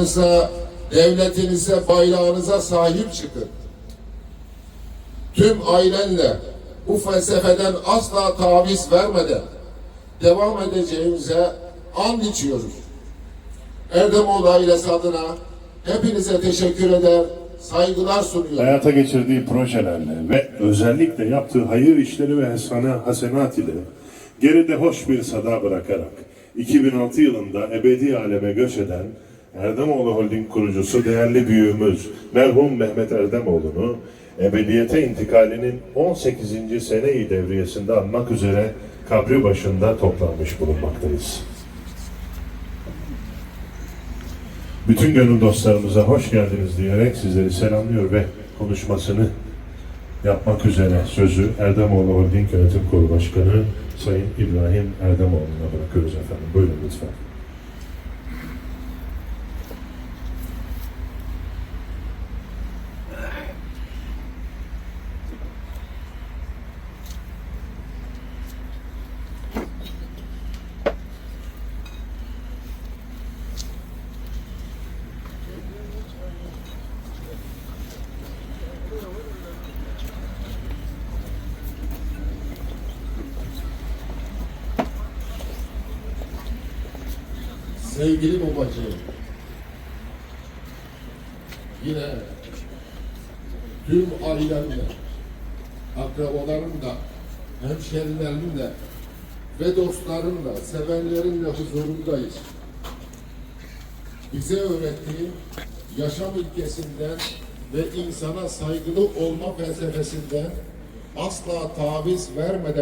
vatanınıza, devletinize, bayrağınıza sahip çıkın. Tüm ailenle bu felsefeden asla taviz vermeden devam edeceğimize and içiyoruz. Erdemoğlu ailesi adına hepinize teşekkür eder, saygılar sunuyorum. hayata geçirdiği projelerle ve özellikle yaptığı hayır işleri ve hasana, hasenat ile geride hoş bir sada bırakarak 2006 yılında ebedi aleme göç eden Erdemoğlu Holding kurucusu değerli büyüğümüz merhum Mehmet Erdemoğlu'nu ebediyete intikalinin 18. sene-i devriyesinde anmak üzere kabri başında toplanmış bulunmaktayız. Bütün gönül dostlarımıza hoş geldiniz diyerek sizleri selamlıyor ve konuşmasını yapmak üzere sözü Erdemoğlu Holding Yönetim Kurulu Başkanı Sayın İbrahim Erdemoğlu'na bırakıyoruz efendim. Buyurun lütfen. Sevgili babacığım, yine tüm ailemle, akrabalarımla, hemşerilerimle ve dostlarımla, sevenlerimle huzurundayız. Bize öğrettiği yaşam ilkesinden ve insana saygılı olma felsefesinden asla taviz vermeden